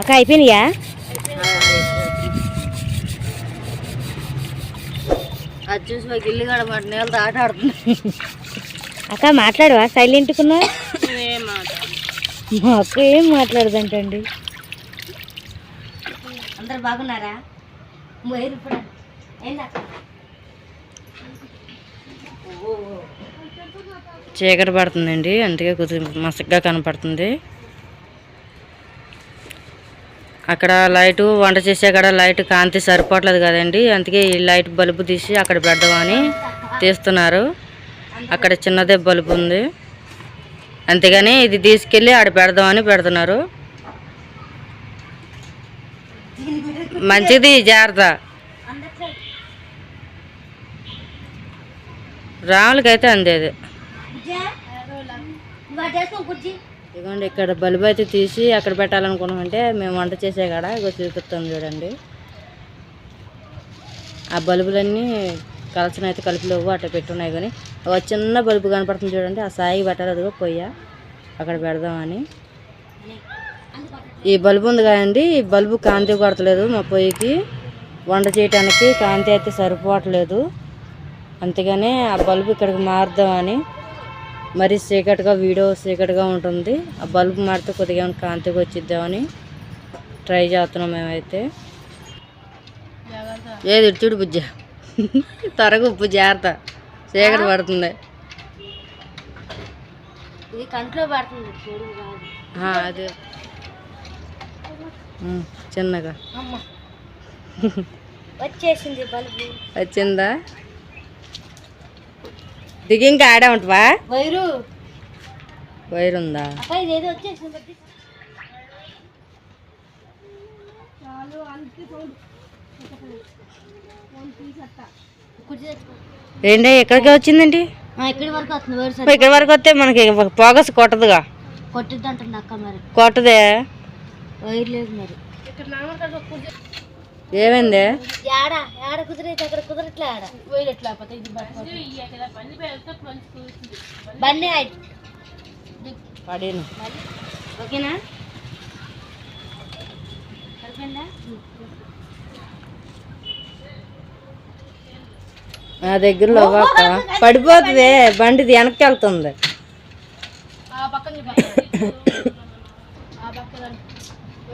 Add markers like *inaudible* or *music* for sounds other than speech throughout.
అక్క అయిపోయినాయా? అది చూసి మాకు ఇల్లు కాడ మాట నీళ్ళతో ఆట ఆడుతుంది అక్క మాట్లాడవా సైలెంట్కున్నా మా అక్క ఏం మాట్లాడదంటండి. అందరు బాగున్నారా? ఇప్పుడు. చీకటి పడుతుందండి అందుకే కొద్దిగా మసగ్గా కనపడుతుంది. అక్కడ లైట్ వంట చేసే కాడ లైట్ కాంతి సరిపోవట్లేదు కదండి. అందుకే ఈ లైట్ బల్బు తీసి అక్కడ పెడదామని తీస్తున్నారు. అక్కడ చిన్నదే బల్బు ఉంది. అంతేగాని ఇది తీసుకెళ్ళి ఆడ పెడదామని పెడుతున్నారు. మంచిది జాగ్రత్త. రాములకైతే అందేది. ఇదిగోండి ఇక్కడ బల్బు అయితే తీసి అక్కడ పెట్టాలనుకున్నామంటే మేము వంట చేసే కాడ ఇగో చూపిస్తాం చూడండి. ఆ బల్బులన్నీ కలసన అయితే కలిపిలేవు అట్లా పెట్టున్నాయి కానీ. ఒక చిన్న బల్బు కనపడుతుంది చూడండి ఆ సాయి పెట్టాలి అదిగో పొయ్య అక్కడ పెడదామని. ఈ బల్బు ఉంది కదండి ఈ బల్బు కాంతి కొడతలేదు మా పొయ్యికి. వంట చేయటానికి కాంతి అయితే సరిపోవట్లేదు. అందుకనే ఆ బల్బు ఇక్కడికి మారుదామని మరి చీకటిగా వీడియో చీకటిగా ఉంటుంది. ఆ బల్బు మారితే కొద్దిగా కాంతిగా వచ్చిద్దామని ట్రై చేస్తున్నాం మేమైతే. ఏది చూడు బుజ్జ. త్వరగా ఉప్పు జాగ్రత్త. చీకటి పడుతుంది. కంట్లో అదే. చిన్నగా. వచ్చేసింది బల్బు. వచ్చిందా? దిగి ఇంకా ఆడే ఉంటావా? వైరు. వైర్ ఉందా. ఏంటి ఎక్కడికి వచ్చిందండి ఆ, ఇక్కడి వరకు వస్తుంది వైరు మరి ఇక్కడ వరకు వస్తే మనకి పోగస్ కొట్టదుగా. కొట్టిద్ది అంటుంది అక్క మరి. కొట్టదే? వైర్ లేదు మరి. ఏమైంది? పడిను. ఓకేనా? నా దగ్గరలో అక్క. పడిపోతుంది బండిది వెనక్కి వెళ్తుంది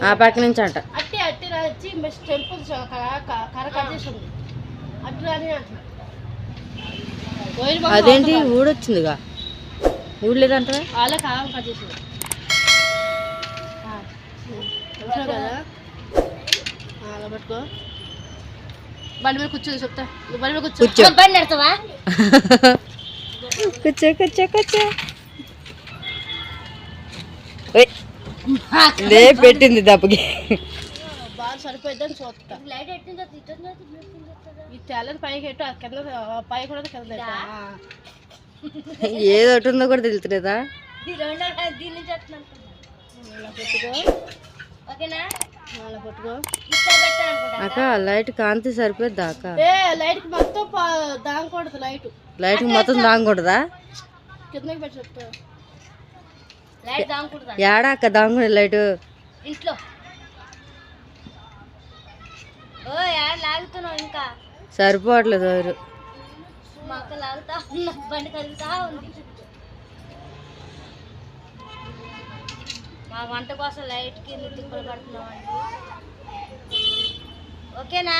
ఆ పక్క నుంచి అంట అట్టి అట్టి వచ్చి టెంపుల్ కర కట్ చేసి ఉంది. అటు రాని అంటున్నా వైర్ అదేంటి ఊడొచ్చిందిగా. ఊడలేదంట వాళ్ళ కాలం కట్ చేసింది చూసావు కదా? ఆ, అలా పట్టుకో. బండి మీద కూర్చో చెప్తా. నువ్వు బండి మీద కూర్చో. కూర్చో. బండి నడతావా *laughs* కూర్చో కూర్చో కూర్చో. ఓయ్, లే పెట్టింది దెబ్బకి. బాగా సరిపోద్దని చూస్తా లైట్ ఎట్టిందో ఈ తెల్లని పైకి ఎట్టు ఆ కింద పై కూడా కింద. *laughs* ఏది ఒకటి ఉందో కూడా తెలుస్తలేదా అలా పెట్టుకో ఓకేనా? అలా పెట్టుకో అక్క లైట్ కాంతి సరిపోద్దా అక్క? లైట్కి మొత్తం దాగకూడదు లైట్ లైట్ మొత్తం దాగకూడదా కిందకి పెట్టి చెప్తా. ఏడా అక్క. దాగకూడదు లైట్ ఇంట్లో. లాగుతున్నావు ఇంకా. సరిపోవట్లేదు ఎవరు. మా అక్క లాగుతా ఉన్నా బండి కదులుతా ఉంది. మా వంట కోసం లైట్ కింద తిప్పలు పడుతున్నామండి ఓకేనా?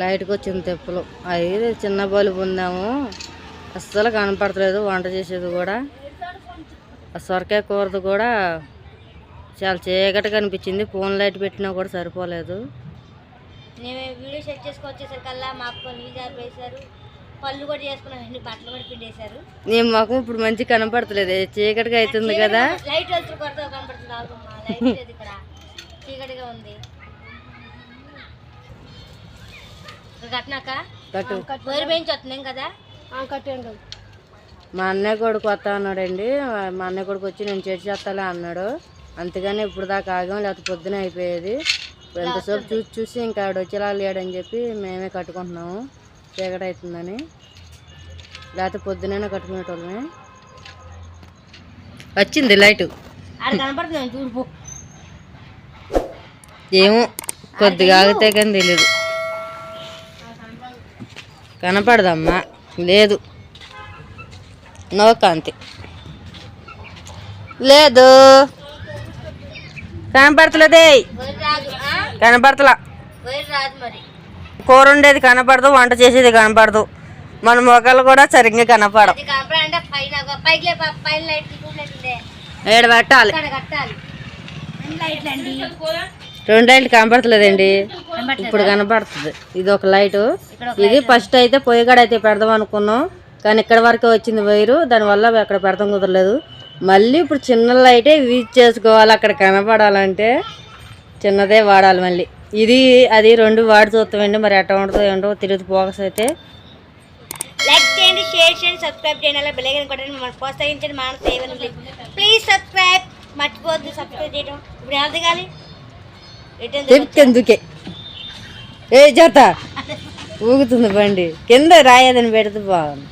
లైట్కి వచ్చింది తెప్పులు. అది చిన్న బల్బు ఉందాము. అస్సలు కనపడతలేదు వంట చేసేది కూడా. ఆ సొరకాయ కూరది కూడా చాలా చీకటిగా అనిపించింది. ఫోన్ లైట్ పెట్టినా కూడా సరిపోలేదు. నేను వీడియో సెట్ చేసుకొని వచ్చేసరికల్లా మా అక్క పనులు జారిపేశారు. పళ్ళు కూడా చేసుకున్నాను బట్టలు కూడా పిండేశారు. నేను మాకు ఇప్పుడు మంచి కనపడతలేదు చీకటిగా అవుతుంది కదా. లైట్ వెళ్తురు కొడతా కనపడుతుంది ఆల్బమ్మ లైట్ లేదు ఇక్కడ. చీకటిగా ఉంది. కట్టినాక? కట్టు. వేరు బెంచ్ వస్తున్నాం కదా? మా అన్నయ్య కొడుకు వస్తా అన్నాడండి. మా అన్నయ్య కొడుకు వచ్చి నేను చర్చి చేస్తాలే అన్నాడు. అంతేగాని ఇప్పుడు దాకా ఆగాం లేకపోతే పొద్దున అయిపోయేది. ఎంతసేపు చూసి చూసి ఇంకా ఆడు వచ్చేలా లేడని చెప్పి మేమే కట్టుకుంటున్నాము. చీకటి అవుతుందని. లేకపోతే పొద్దునైనా కట్టుకునేటోళ్ళమే. వచ్చింది లైటు. ఏమో కొద్దిగా ఆగితే కానీ తెలీదు. కనపడదమ్మా లేదు. నో కాంతి లేదు. కనపడతలేదే. కనపడతలా. కూర ఉండేది కనపడదు వంట చేసేది కనపడదు. మన మొక్కలు కూడా సరిగ్గా కనపడవు ఏడు పెట్టాలి? రెండు లైట్లు కనపడతలేదండి. ఇప్పుడు కనపడుతుంది. ఇది ఒక లైట్. ఇది ఫస్ట్ అయితే పొయ్యిగాడ అయితే పెడదాం అనుకున్నాం. కానీ ఇక్కడ వరకే వచ్చింది వైరు. దానివల్ల అక్కడ పెడతాం కుదరలేదు. మళ్ళీ ఇప్పుడు చిన్న లైటే యూజ్ చేసుకోవాలి అక్కడ కనపడాలంటే. చిన్నదే వాడాలి మళ్ళీ. ఇది అది రెండు వాడి చూస్తామండి మరి ఎట్లా ఉంటుందో ఏంటో తిరిగి పోకస్ అయితే. లైక్ చేయండి షేర్ చేయండి సబ్స్క్రైబ్ చేయండి. అలా బెల్లైకన్ కొట్టండి. మమ్మల్ని ప్రోత్సహించండి మన సేవలు ప్లీజ్ సబ్స్క్రైబ్ సబ్స్క్రైబ్ చేయడం ఇప్పుడు దిగాలి చెప్తెందుకే ఏ చేత ఊగుతుంది బండి. కింద రాయేదని పెడితే బాగుంది.